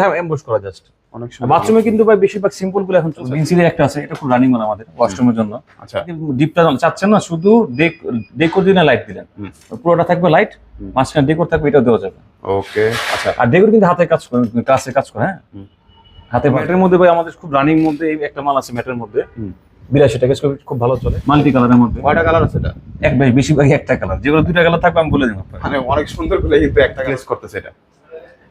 হ্যাঁ এমবোস করা জাস্ট অনেক সুন্দর। বাথরুমে কিন্তু ভাই বেশিরভাগ সিম্পলগুলো এখন ভিনসিলি একটা আছে এটা খুব রানিং মাল আমাদের ওয়াশরুমের জন্য। আচ্ছা। ডিপটা চাচ্ছেন না শুধু ডেকোর দিনে। লাইট দিলেন পুরোটা থাকবে লাইট মাঝখানে ডেকোর থাকবে এটাও দেওয়া যাবে। ওকে আচ্ছা। আর ডেকোর কিন্তু হাতে কাজ করে কাছে কাজ করে হ্যাঁ? হাতে ম্যাটের মধ্যে ভাই আমাদের খুব রানিং মধ্যে এই একটা মাল আছে ম্যাটের মধ্যে। বিরাশি টাকা খুব ভালো চলে। মাল্টি কালারের মধ্যে। কয়টা কালার আছে এটা? এক ভাই বেশিরভাগই একটা কালার যেগুলো দুইটা কালার থাকবে আমি বলে দিব মানে অনেক সুন্দর করে কিন্তু একটা গ্লেজ করতেছে এটা।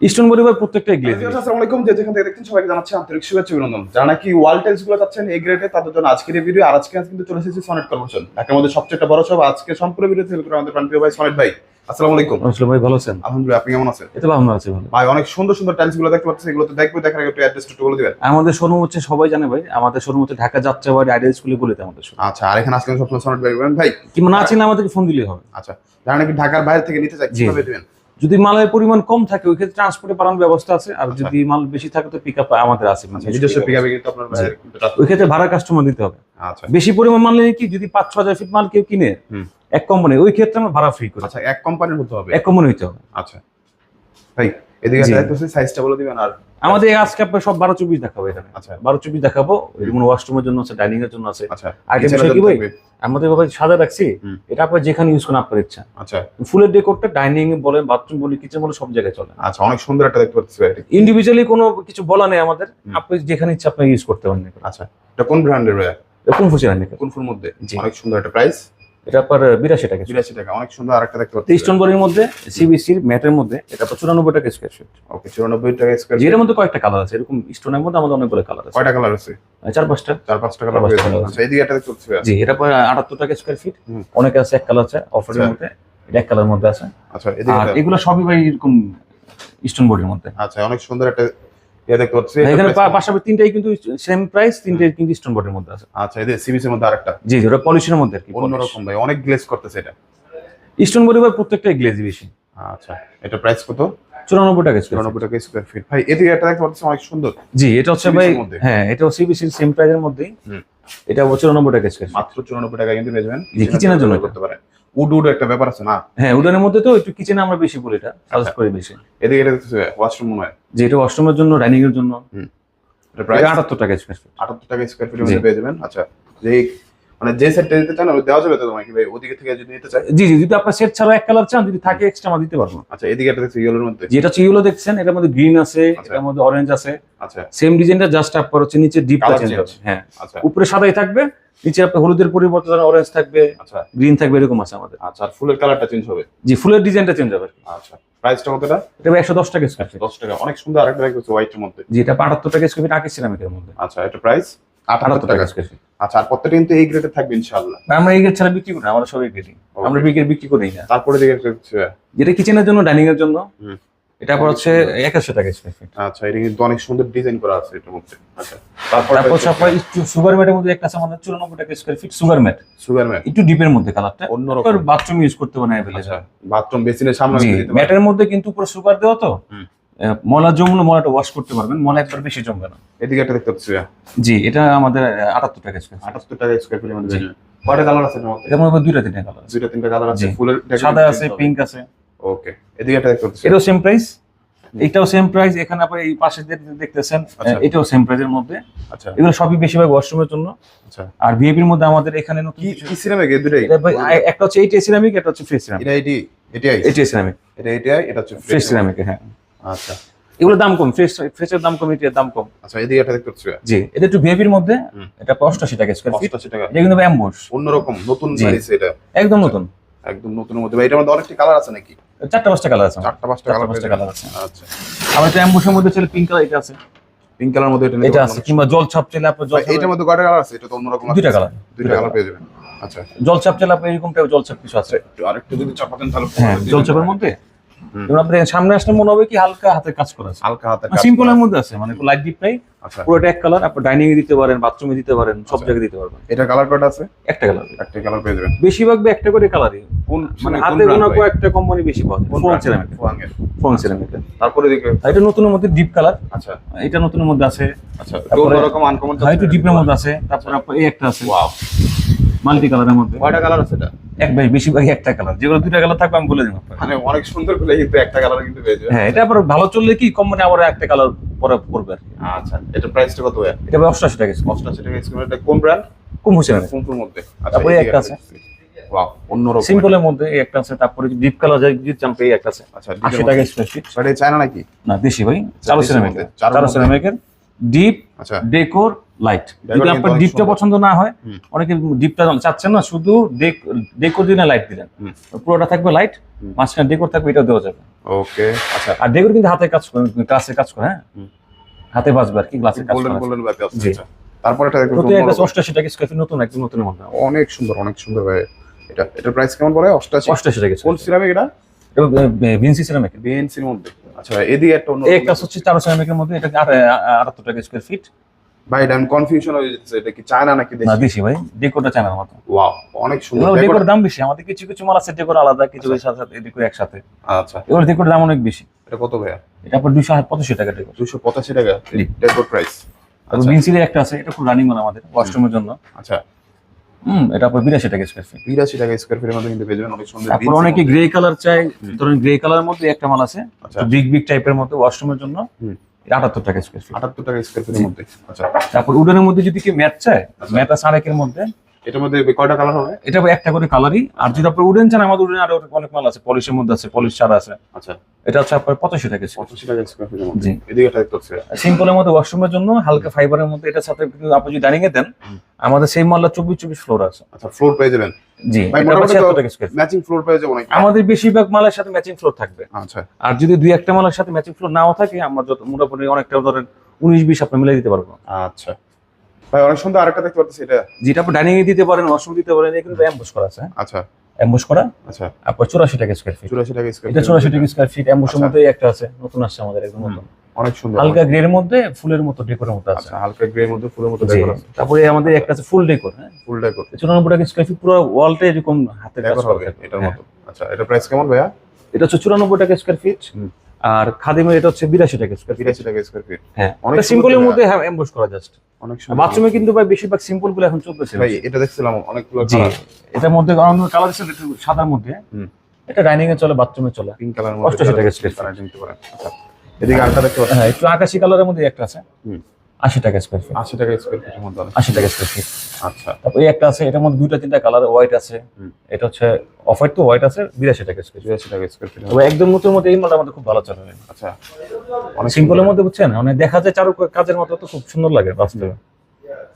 স্টোন বডি প্রত্যেকটা গ্লেজ আসসালামু আলাইকুম। যে যেখান থেকে দেখছেন সবাইকে জানাচ্ছি আন্তরিক শুভেচ্ছা অভিনন্দন। যারা নাকি ওয়াল টাইলসগুলো চাচ্ছেন এই গ্রেডে তাদের জন্য আজকের এই ভিডিও আর আজকে কিন্তু চলে এসেছি সনেট কর্পোরেশন। ঢাকার মধ্যে সবচেয়ে একটা বড় সব আজকে সম্পূর্ণ ভিডিও করে আমাদের প্রাণপ্রিয় ভাই সনেট ভাই। আসসালামু আলাইকুম। আসলে ভাই ভালো আছেন? আলহামদুলিল্লাহ আপনি কেমন আছেন? ভালো আছে ভালো। ভাই অনেক সুন্দর সুন্দর টাইলসগুলো দেখতে এগুলো তো দেখব দেখার আগে একটু অ্যাড্রেস একটু বলে দিবেন। আমাদের শোরুম হচ্ছে সবাই জানে ভাই আমাদের শোরুম হচ্ছে ঢাকা যাত্রাবাড়ি আইডিয়াল স্কুলে বলিতে আমাদের শোরুম আচ্ছা আর এখানে আসলে সনেট ভাই কিংবা না চিনলে আমাদেরকে ফোন দিলেই হবে। আচ্ছা যারা নাকি ঢাকার বাইরে থেকে নিতে চাই জি। কীভাবে দিবেন? যদি মালের পরিমাণ কম থাকে ওই ক্ষেত্রে ট্রান্সপোর্টে পাঠানোর ব্যবস্থা আছে। আর আচ্ছা। যদি মাল বেশি থাকে তো পিক আপ আমাদের আছে। মানে রাস্তা- ওই ক্ষেত্রে ভাড়া কাস্টমার দিতে হবে। আচ্ছা। বেশি পরিমাণ মাল নিলে কি যদি পাঁচ ছ হাজার ফিট মাল কেউ কিনে এক কোম্পানি ওই ক্ষেত্রে আমরা ভাড়া ফ্রি করি। আচ্ছা এক কোম্পানির হতে হবে। এক কোম্পানি হতে হবে। আচ্ছা। ভাই এদিকে জি। সাইজটা বলে দিবেন আর আমাদের আজকে আপনার সব বারো চব্বিশ দেখাবো এখানে। আচ্ছা। বারো চব্বিশ দেখাবো যেমন ওয়াশরুমের জন্য আছে ডাইনিং এর জন্য আছে। আচ্ছা। আর একটা কিচেনের বিষয় কি ভাই? আমাদের ভাবে সাদা রাখছি এটা আপনার যেখানে ইউজ করেন আপনার ইচ্ছা। আচ্ছা। ফুলের ডেকোরটা ডাইনিং বলেন বাথরুম বলি কিচেন বলে সব জায়গায় চলে। আচ্ছা অনেক সুন্দর একটা দেখতে পাচ্ছি ইন্ডিভিজুয়ালি কোনো কিছু বলা নেই আমাদের আপনি যেখানে ইচ্ছা আপনি ইউজ করতে পারেন। আচ্ছা এটা কোন ব্র্যান্ডের ভাই কোন রান্না কোন ফুল মধ্যে? অনেক সুন্দর একটা প্রাইস এটা আপনার বিরাশি টাকা বিরাশি টাকা অনেক সুন্দর আরেকটা দেখতে পাচ্ছি। তেইশ টন বডির মধ্যে সিবিসির ম্যাটের মধ্যে এটা আপনার চুরানব্বই টাকা স্কোয়ার ফিট ওকে চুরানব্বই টাকা স্কোয়ার যেটার মধ্যে কয়েকটা কালার আছে এরকম স্টোনের মধ্যে আমাদের অনেকগুলো কালার আছে। কয়টা কালার আছে? চার পাঁচটা। চার পাঁচটা কালার আছে। আচ্ছা এইদিকে একটা দেখতে পাচ্ছি জি এটা আপনার আটাত্তর টাকা স্কোয়ার ফিট। অনেকে আছে এক কালার আছে অফারের আচ্ছা। মধ্যে এটা এক কালার মধ্যে আছে। আচ্ছা এদিকে আর এগুলো সবই ভাই এরকম স্টোন বডির মধ্যে। আচ্ছা অনেক সুন্দর একটা দেখতে পাচ্ছি এখানে এটা পা- price- পাশাপাশি তিনটাই কিন্তু সেম প্রাইস তিনটাই কিন্তু স্টোন বডির মধ্যে আছে। আচ্ছা এদিকে সিবিসির মধ্যে আরেকটা। জি জি ওটা পলিশের মধ্যে আর কি অন্যরকম ভাই অনেক গ্লেজ করতেছে এটা। স্টোন বডি প্রত্যেকটাই গ্লেজি বেশি। আচ্ছা এটা প্রাইস কত? চুরানব্বই টাকা চুরানব্বই টাকা স্কোয়ার ফিট ভাই এদিকে একটা দেখতে পাচ্ছি অনেক সুন্দর। জি এটা হচ্ছে ভাই? হ্যাঁ এটা সেম প্রাইসের মধ্যেই। এটা চুরানব্বই টাকা স্কোয়ার মাত্র চুরানব্বই টাকা কিন্তু জন্য করতে পারেন। উড উড একটা ব্যাপার আছে না? হ্যাঁ উডানের মধ্যে তো একটু কিচেনে আমরা বেশি বলি এটা সাজেস্ট আচ্ছা। করি বেশি এদিকে এটা ওয়াশরুম মনে হয়। যে এটা ওয়াশরুমের জন্য ডাইনিং এর জন্য এটা এটা আটাত্তর টাকা স্কোয়ার ফিট আটাত্তর টাকা স্কোয়ার ফিটের মধ্যে পেয়ে যাবেন। আচ্ছা যে মানে যে সেটটা নিতে চান ওটা দেওয়া যাবে তো তোমাকে ভাই? ওদিকে থেকে যদি নিতে চাই জি জি যদি আপনার সেট ছাড়া এক কালার চান যদি থাকে এক্সট্রা আমরা দিতে পারব। আচ্ছা এদিকে একটা দেখছি ইয়েলোর মধ্যে। যেটা হচ্ছে ইউলো দেখছেন এটার মধ্যে গ্রিন আছে আচ্ছা। এটার মধ্যে অরেঞ্জ আছে। আচ্ছা। সেম ডিজাইনটা জাস্ট আপনার হচ্ছে নিচে ডিপটা চেঞ্জ change। হ্যাঁ। আচ্ছা। উপরে সাদাই থাকবে নিচে আপনার হলুদের পরিবর্তে অরেঞ্জ থাকবে আচ্ছা। গ্রিন থাকবে এরকম আছে আমাদের। আচ্ছা আর ফুলের কালারটা চেঞ্জ হবে? জি ফুলের ডিজাইনটা চেঞ্জ হবে আচ্ছা প্রাইসটা কতটা? এটা একশো দশ টাকা স্কোয়ার ফিট দশ টাকা অনেক সুন্দর আরেকটা দেখতেছি হোয়াইটের মধ্যে। জি এটা আটাত্তর টাকা স্কোয়ার ফিট আঁকি সিরামিকের মধ্যে। আচ্ছা এটা প্রাইস আটাত্তর আটাত্তর টাকা টাকা। স্কোয়ার ফিট আচ্ছা আর প্রত্যেকটা কিন্তু এই গ্রেডে থাকবে ইনশাআল্লাহ? আমরা এই গেট ছাড়া বিক্রি করি না আমরা সবাই গেটি আমরা বিক্রি বিক্রি করি না। তারপরে দেখতেছি, যেটা কিচেনের জন্য ডাইনিং এর জন্য। এটা হচ্ছে একাশো টাকা স্কোয়ার ফিট আচ্ছা এটা কিন্তু অনেক সুন্দর ডিজাইন করা আছে এটার মধ্যে। আচ্ছা তারপর তারপর হচ্ছে আপনার সুগার ম্যাটের মধ্যে একটা আছে আমাদের চুরানব্বই টাকা square feet sugar mat sugar mat একটু ডিপের মধ্যে কালারটা অন্যরকম। বাথরুম ইউজ করতে পারেন আচ্ছা বাথরুম বেসিনের সামনে। ম্যাটের মধ্যে কিন্তু পুরো সুগার দেওয়া তো। ময়লা জমলে ওয়াশ করতে পারবেন। মলা একবার বেশি জমবে না। এদিকে একটা দেখতে পাচ্ছি জি এটা আমাদের আটাত্তর টাকা স্কোয়ার আটাত্তর টাকা স্কোয়ার। পেয়ে যাবেন। কয়টা কালার আছে মধ্যে? এটা মনে হয় দুইটা তিনটা কালার দুইটা তিনটা কালার আছে। ফুলের সাদা আছে পিঙ্ক আছে। ওকে এদিকে একটা দেখতে পাচ্ছি। এটাও সেম প্রাইস এটাও সেম প্রাইস এখানে আপনি এই পাশে দেখতেছেন আচ্ছা। এটাও সেম প্রাইসের মধ্যে। আচ্ছা। এগুলো সবই বেশিরভাগ ওয়াশরুমের জন্য। আচ্ছা। আর ভিআইপির মধ্যে আমাদের এখানে কি কি সিনেমা গে দুটাই? এটা ভাই, একটা হচ্ছে এইট সিরামিক এটা হচ্ছে ফ্রেশ সিরামিক এটা এটি এটাই এইট সিরামিক এটা এটাই এটা হচ্ছে ফ্রেশ সিরামিক হ্যাঁ। আচ্ছা। এগুলো দাম কম ফ্রেশ ফ্রেশের দাম কম এটার দাম কম। আচ্ছা এদিকে একটা দেখতে পাচ্ছি। জি এটা একটু ভিআইপির মধ্যে এটা অষ্টাশি টাকা স্কোয়ার ফিট অষ্টাশি টাকা। এটা কিন্তু অ্যাম্বোস অন্যরকম নতুন জি। এটা। একদম নতুন। একদম নতুনের মধ্যে। ভাই এটার মধ্যে অনেকটি কালার আছে নাকি? চারটা পাঁচটা কালার আছে চারটা পাঁচটা কালার পাঁচটা কালার আছে। আচ্ছা। আবার এটা অ্যাম্বোসের মধ্যে ছিল পিঙ্ক কালার এটা আছে? পিঙ্ক কালার মধ্যে এটা এটা আছে কিংবা জল ছাপ চাইলে আপনার জল এটার এইটার মধ্যে কয়টা কালার আছে? এটা তো অন্যরকম আছে। দুইটা কালার দুইটা কালার পেয়ে যাবেন। আচ্ছা। জল ছাপ চাইলে আপনি এরকম টাইপ জল ছাপ কিছু আছে। আরেকটু যদি চাপাতেন তাহলে হ্যাঁ জল ছাপের মধ্যে। যেমন আপনি সামনে আসলে মনে হবে কি হালকা হাতের কাজ করা আছে। হালকা হাতে সিম্পলের মধ্যে আছে মানে লাইট ডিপ নাই। আচ্ছা। পুরোটা এক কালার আপনি ডাইনিং এ দিতে পারেন বাথরুমে দিতে পারেন সব আচ্ছা। জায়গায় দিতে পারবেন। এটা কালার কয়টা আছে? একটা কালার একটা কালার পেয়ে যাবেন। বেশিরভাগ একটা করে কালারই কোন মানে কোন হাতে গোনা? কয়েকটা কোম্পানি বেশি পাওয়া যায় ফোন সিরামিক ফোন সিরামিক তারপরে দিকে এটা নতুনের মধ্যে ডিপ কালার আচ্ছা। এটা নতুনের মধ্যে আছে। আচ্ছা। তারপরে- অন্যরকম আনকমন একটু ডিপের মধ্যে আছে। তারপর আপনার এই একটা আছে। ওয়াও মাল্টি কালারের মধ্যে। কয়টা কালার আছে এটা? এক ভাই বেশিরভাগই একটা কালার। যেগুলো দুইটা কালার থাকবে আমি বলে দিব। মানে অনেক সুন্দর করে কিন্তু একটা কালার কিন্তু পেয়ে যাবেন হ্যাঁ এটা আবার ভালো চললে কি কম মানে আবার একটা কালার পরে পড়বে আর আচ্ছা এটা প্রাইসটা কত ভাইয়া? এটা ভাই অষ্টাশি টাকা স্কোয়ার অষ্টাশি টাকা স্কোয়ার এটা কোন ব্র্যান্ড কম হচ্ছে না কোনটার মধ্যে। আচ্ছা তারপরে একটা আছে। ওয়াও অন্যরকম সিম্পলের মধ্যে এই একটা আছে তারপরে ডিপ কালার যাই যদি চাম্পে এই একটা আছে। আচ্ছা আশি টাকা স্কোয়ার ফিট এটা চায়না নাকি? না দেশি ভাই সিনেমাকের মধ্যে, চারো মধ্যে। ডিপ আচ্ছা। ডেকোর লাইট যদি আপনার ডিপটা। পছন্দ না হয় অনেকে ডিপটা চাচ্ছেন না শুধু ডেকোর দিনে লাইট দিলেন। পুরোটা থাকবে লাইট মাঝখানে ডেকোর থাকবে এটাও দেওয়া যাবে। ওকে আচ্ছা। আর ডেকোর কিন্তু হাতে কাজ করে গ্লাসে কাজ করে হ্যাঁ? হাতে বাজবে আর কি গ্লাসে কাজ গোল্ডেন গোল্ডেন জি। আচ্ছা। তারপর এটা দেখো প্রতি টাকা স্কোয়ার ফিট নতুন একদম নতুনের মধ্যে। অনেক সুন্দর অনেক সুন্দর ভাই। এটা এটার প্রাইস কেমন পড়ে অষ্টাশি? অষ্টাশি টাকা কোন সিরামিক এটা? ভিনসি সিনেমাকে বিএনসির মধ্যে। আচ্ছা এদিকে একটা অন্য একটা হচ্ছে চারো সিনেমাকের মধ্যে এটা আটাত্তর টাকা স্কোয়ার ফিট ভাই এটা কনফিউশন হয়ে যাচ্ছে এটা কি চায়না নাকি না দেশি দেশি ভাই ডেকোরটা চায়নার মতো। ওয়াও অনেক সুন্দর। ডেকোর দাম বেশি আমাদের কিছু কিছু মাল আছে ডেকোর আলাদা কিছু কিছু সাথে সাথে ডেকোর একসাথে। আচ্ছা। এগুলো ডেকোর দাম অনেক বেশি। এটা কত ভাইয়া? এটা আপনার দুশো পঁচাশি টাকা ডেকোর দুশো পঁচাশি টাকা জি। ডেকোর প্রাইস আচ্ছা। ভিনসির একটা আছে এটা খুব রানিং মাল আমাদের ওয়াশরুমের জন্য। আচ্ছা। হুম এটা আপনার বিরাশি টাকা স্কোয়ার ফিট বিরাশি টাকা স্কোয়ার ফিটের মধ্যে কিন্তু পেয়ে যাবেন অনেক সুন্দর তারপর অনেকে গ্রে কালার চাই ধরুন গ্রে কালারের মধ্যে একটা মাল আছে আচ্ছা। বিগ বিগ টাইপের মধ্যে ওয়াশরুমের জন্য। আটাত্তর টাকা স্কোয়ার ফিট আটাত্তর টাকা স্কোয়ার ফিটের মধ্যে। আচ্ছা। তারপর উডেনের মধ্যে যদি কি ম্যাট চায় ম্যাট সাড়ে এর মধ্যে এটার মধ্যে কয়টা কালার হবে? এটা একটা করে কালারই আর যদি আপনার উডেন চান আমাদের উডেন আরও অনেক মাল আছে। পলিশের মধ্যে আছে পলিশ ছাড়া আছে। আচ্ছা। এটা হচ্ছে আপনার পঁচাশি টাকা পঁচাশি টাকা স্কোয়ার ফিটের মধ্যে। জি। এদিকে একটা দেখতে পাচ্ছি। সিম্পলের মধ্যে ওয়াশরুমের জন্য হালকা ফাইবারের মধ্যে। এটার সাথে আপনি যদি ডাইনিং এ দেন আমাদের সেই মালটা চব্বিশ চব্বিশ ফ্লোর আছে। আচ্ছা ফ্লোর পেয়ে যাবেন। জি ভাই, এটা আবার মোটামুটি তো- 76 টাকা স্কয়ার ম্যাচিং ফ্লোর পেয়ে যাব নাকি আমাদের বেশিরভাগ মালের সাথে ম্যাচিং ফ্লোর থাকবে। আচ্ছা। আর যদি দুই একটা মালের সাথে ম্যাচিং ফ্লোর নাও থাকে আমরা যত মোটামুটি অনেকটা ধরেন উনিশ বিশ আপনি মিলে দিতে পারব। আচ্ছা। ভাই অনেক সুন্দর আরেকটা দেখতে পাচ্ছি এটা। যেটা আপনি ডাইনিং এ দিতে পারেন ওয়াশরুম দিতে পারেন এটা কিন্তু অ্যাম্বুশ করা আছে আচ্ছা। অ্যাম্বুশ করা? আচ্ছা। আপনার চুরাশি টাকা স্কয়ার ফিট চুরাশি টাকা স্কোয়ার এটা চুরাশি টাকা স্কয়ার ফিট অ্যাম্বুশের। মধ্যে একটা আছে নতুন আসছে আমাদের একদম নতুন। অনেক সুন্দর। হালকা গ্রের মধ্যে ফুলের মতো ডেকোরের মতো আছে। আচ্ছা হালকা গ্রে মধ্যে ফুলের মতো। ডেকোর আছে। তারপরে আমাদের একটা আছে ফুল ডেকোর হ্যাঁ? ফুল ডেকোর চুরানব্বই টাকা স্কয়ার ফিট পুরো ওয়ালটা এরকম হাতের কাজ হবে এটার হ্যাঁ। মতো। আচ্ছা এটা প্রাইস কেমন ভাইয়া? এটা হচ্ছে চুরানব্বই টাকা স্কয়ার ফিট। আর খাদিমের এটা হচ্ছে বিরাশি টাকা স্কয়ার ফিট বিরাশি টাকা স্কোয়ার ফিট হ্যাঁ। অনেক সিম্পলের মধ্যে হ্যাঁ এমবস করা জাস্ট অনেক বাথরুমে কিন্তু ভাই বেশিরভাগ সিম্পলগুলো এখন চলতেছে। ভাই এটা দেখছিলাম অনেকগুলো কালার এটার মধ্যে অন্য কালার একটু সাদার মধ্যে। হুম। এটা ডাইনিং এ চলে বাথরুমে চলে। পিঙ্ক কালার অষ্টআশি টাকা square কালার নিতে পারেন আচ্ছা এদিকে আরেকটা দেখতে হ্যাঁ একটু আকাশি কালারের মধ্যে একটা আছে। হুম। আশি টাকা স্কোয়ার ফিট আশি টাকা স্কোয়ার ফিটের মধ্যে আছে। আশি টাকা স্কোয়ার ফিট আচ্ছা। তারপর এই একটা আছে এটার মধ্যে দুইটা তিনটা কালার হোয়াইট আছে। এটা হচ্ছে অফ হোয়াইট তো হোয়াইট আছে বিরাশি টাকা স্কোয়ার ফিট বিরাশি টাকা স্কোয়ার ফিট তবে একদম নতুন মধ্যে এই মালটা আমাদের খুব ভালো চলে। আচ্ছা। অনেক সিম্পলের মধ্যে বুঝছেন? মানে দেখা যায় চারু কাজের মতো তো খুব সুন্দর লাগে বাস্তবে।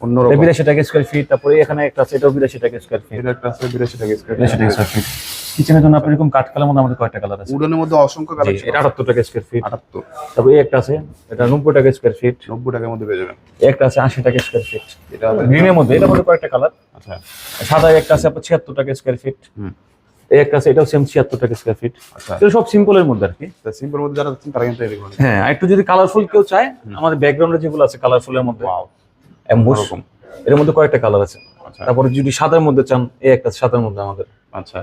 অন্যরকম। বিরাশি টাকা স্কোয়ার ফিট তারপরে এখানে একটা আছে এটাও বিরাশি টাকা স্কোয়ার ফিট একটা আছে বিরাশি টাকা স্কোয়ার বিরাশি টাকা স্কোয়ার ফিট কিচেনের জন্য আপনি এরকম কাঠ কালার মধ্যে আমাদের কয়টা কালার আছে। উডনের মধ্যে অসংখ্য জি, কালেকশন এটা আটাত্তর টাকা স্কোয়ার ফিট আটাত্তর। তারপরে এই একটা আছে এটা নব্বই টাকা স্কোয়ার ফিট নব্বই টাকার মধ্যে পেয়ে যাবেন। একটা আছে আশি টাকা স্কোয়ার ফিট এটা গ্রিনের মধ্যে এটার মধ্যে কয়েকটা কালার আচ্ছা। সাদা একটা আছে আপনার ছিয়াত্তর টাকা স্কোয়ার ফিট হুম। এই একটা আছে এটাও সেম ছিয়াত্তর টাকা স্কোয়ার ফিট আচ্ছা। সব সিম্পলের মধ্যে আর কি। সিম্পল মধ্যে যারা তারা কিন্তু এরকম হ্যাঁ একটু যদি কালারফুল কেউ চায় আমাদের ব্যাকগ্রাউন্ডে যেগুলো আছে কালারফুলের মধ্যে। ওয়াও এর মধ্যে কয়েকটা কালার আছে। আচ্ছা। তারপরে যদি সাদার মধ্যে চান এই একটা সাদার মধ্যে আমাদের। আচ্ছা।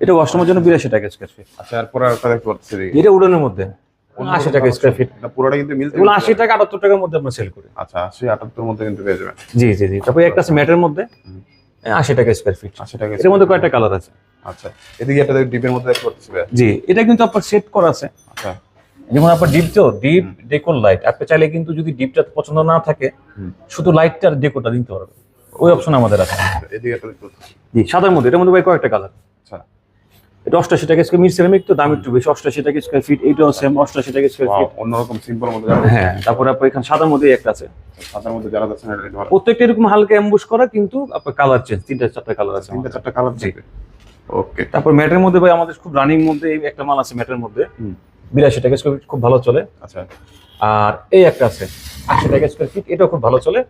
এটা ওয়াশরুমের জন্য বিরাশি টাকা স্কোয়ার ফিট আচ্ছা এরপর আরেকটা দেখতে পাচ্ছি এটা উডানের মধ্যে। আশি টাকা স্কোয়ার ফিট এটা পুরোটা কিন্তু মিলতে এগুলো আশি টাকা আটাত্তর টাকার মধ্যে আমরা সেল করি। আচ্ছা আশি আটাত্তর মধ্যে কিন্তু পেয়ে যাবেন। জি জি জি। তারপরে একটা আছে ম্যাটের মধ্যে। আশি টাকা স্কোয়ার ফিট আশি টাকা এর মধ্যে কয়েকটা কালার আছে। আচ্ছা এদিকে একটা ডিপের মধ্যে দেখতে পাচ্ছি ভাই। জি এটা কিন্তু আপনার সেট করা আছে। আচ্ছা। যেমন আপনার ডিপ তো ডিপ ডেকোর লাইট আপনি চাইলে কিন্তু যদি ডিপটা পছন্দ না থাকে শুধু লাইটটা আর ডেকোরটা দিতে পারবে ওই অপশন আমাদের আছে। এদিকে একটা জি সাদার মধ্যে এটার মধ্যে ভাই কয়েকটা কালার এটা অষ্টাশি টাকা স্কোয়ার মিড সেরামিক তো দাম একটু বেশি অষ্টাশি টাকা স্কোয়ার ফিট এইটাও সেম অষ্টাশি টাকা স্কোয়ার ফিট অন্যরকম সিম্পল মধ্যে হ্যাঁ তারপরে আপনার এখানে সাদার মধ্যে একটা আছে। সাদার মধ্যে যারা যাচ্ছেন এটা প্রত্যেকটা এরকম হালকা করা কিন্তু আপনার কালার চেঞ্জ তিনটা চারটা কালার আছে তিনটা চারটা কালার জি। ওকে তারপর ম্যাটের মধ্যে ভাই আমাদের খুব রানিং মধ্যে এই একটা মাল আছে ম্যাটের মধ্যে। বিরাশি টাকা স্কোয়ার ফিট খুব ভালো চলে। আচ্ছা। আর এই একটা আছে আশি টাকা স্কোয়ার ফিট এটাও খুব ভালো চলে।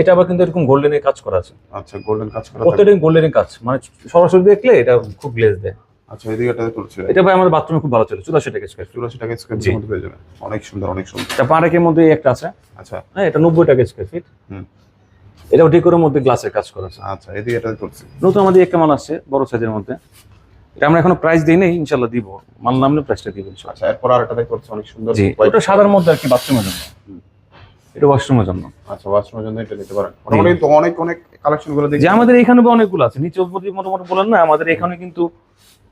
এটা আবার কিন্তু এরকম গোল্ডেনের কাজ করা আছে। আচ্ছা গোল্ডেন কাজ করা। প্রত্যেকটা গোল্ডেনের কাজ মানে সরাসরি দেখলে এটা খুব গ্লেজ দেয়। আচ্ছা এদিকে একটা তুলছি এটা ভাই আমাদের বাথরুমে খুব ভালো চলে চুরাশি টাকা স্কোয়ার ফিট চুরাশি টাকা স্কোয়ার। মধ্যে পেয়ে যাবেন অনেক সুন্দর অনেক সুন্দর। তারপর আরেকের মধ্যে একটা আছে। আচ্ছা। হ্যাঁ এটা নব্বই টাকা স্কোয়ার ফিট হুম। এটাও ডেকোরের মধ্যে গ্লাসের কাজ করা আছে। আচ্ছা এদিকে একটা তুলছি নতুন আমাদের একটা মাল আসছে বড় সাইজের মধ্যে। এটা আমরা এখনও প্রাইস দিই নেই ইনশাল্লাহ দিব। মাল নামলে প্রাইসটা দিব ইনশাল্লাহ আচ্ছা এরপর আরেকটা পাচ্ছি অনেক সুন্দর ওটা সাদার মধ্যে আর কি বাথরুমের জন্য। এটা ওয়াশরুমের জন্য। আচ্ছা ওয়াশরুমের জন্য এটা নিতে পারেন। মোটামুটি তো অনেক অনেক কালেকশনগুলো দেখি যে আমাদের এখানে অনেকগুলো আছে নিচে মোটামুটি বলেন না আমাদের এখানে কিন্তু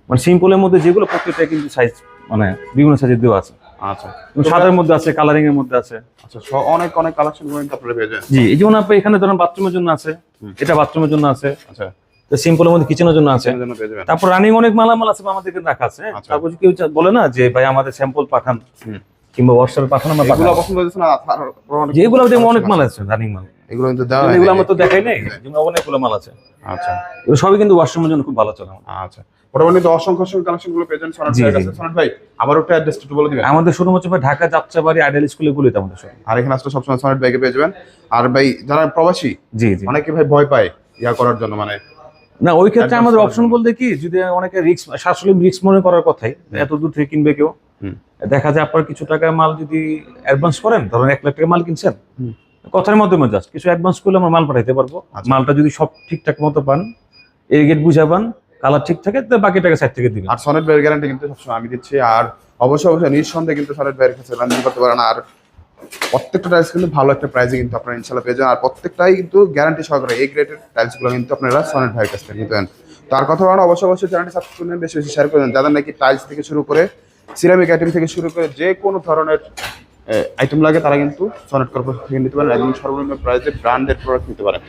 মানে সিম্পলের মধ্যে যেগুলো প্রত্যেকটা কিন্তু সাইজ মানে বিভিন্ন সাইজের দেওয়া আছে। আচ্ছা। সাদার মধ্যে আছে কালারিং এর মধ্যে আছে। আচ্ছা অনেক অনেক কালেকশন কিন্তু আপনারা পেয়ে যাবেন। জি এই যেমন আপনি এখানে ধরেন বাথরুমের জন্য আছে এটা বাথরুমের জন্য আছে। আচ্ছা। সিম্পলের মধ্যে কিচেনের জন্য আছে। এর জন্য পেয়ে যাবেন। তারপর রানিং অনেক মালামাল আছে আমাদের রাখা আছে। আচ্ছা। তারপর কেউ বলে না যে ভাই আমাদের স্যাম্পল পাঠান কিংবা হোয়াটসঅ্যাপে পাঠান আমরা এগুলো পছন্দ হয়েছে না যেগুলো অনেক মাল আছে। রানিং মাল। এগুলো কিন্তু দেওয়া এগুলো আমরা তো দেখাই নাই যেমন অনেকগুলো মাল আছে। আচ্ছা। সবই কিন্তু ওয়াশরুমের জন্য খুব ভালো চলে আচ্ছা। মোটামুটি তো অসংখ্য কালেকশনগুলো। কাছে। ভাই আবার একটা অ্যাড্রেস একটু বলে দিবেন? আমাদের শোরুম হচ্ছে ভাই ঢাকা যাত্রাবাড়ি আইডিয়াল স্কুলে গুলিতে আমাদের শোরুম আর এখানে আসলে সবসময় সনাট ভাইকে পেয়ে যাবেন। আর ভাই যারা প্রবাসী জি জি। অনেকে ভাই ভয় পায় ইয়া করার জন্য মানে না ওই ক্ষেত্রে আমাদের অপশন বলতে কি যদি অনেকে রিক্স রিক্স মনে করার কথাই এত দূর থেকে কিনবে কেউ? দেখা যায় আপনার কিছু টাকার মাল যদি অ্যাডভান্স করেন ধরেন এক লাখ টাকা মাল কিনছেন কথার মাধ্যমে জাস্ট কিছু অ্যাডভান্স করলে আমরা মাল পাঠাইতে পারব। আচ্ছা। মালটা যদি সব ঠিকঠাক মতো পান এই গেট বুঝা পান কালার ঠিক থাকে বাকি টাকা সাইড থেকে দিবেন। আর সনেট ভাইয়ের গ্যারান্টি কিন্তু সবসময় আমি দিচ্ছি। আর অবশ্যই অবশ্যই নিঃসন্দেহে কিন্তু সনেট ভাইয়ের কাছে লেনদেন করতে পারেন। আর প্রত্যেকটা টাইলস কিন্তু ভালো একটা প্রাইসে কিন্তু আপনারা ইনশাল্লাহ পেয়ে যাবেন। আর প্রত্যেকটাই কিন্তু গ্যারান্টি সহকারে এই গ্রেডের টাইলসগুলো কিন্তু আপনারা সনেট ভাইয়ের কাছ থেকে নিতে পারেন। তার কথা বলেন অবশ্যই অবশ্যই চ্যানেলটি সাবস্ক্রাইব করবেন বেশি বেশি শেয়ার করবেন। যাদের নাকি টাইলস থেকে শুরু করে সিরামিক আইটেম থেকে শুরু করে যে কোনো ধরনের আইটেম লাগে, তারা কিন্তু সনেট কর্পোরেশন থেকে নিতে পারেন। একদম সর্বনিম্ন প্রাইসে ব্র্যান্ডেড প্রোডাক্ট নিতে পারেন।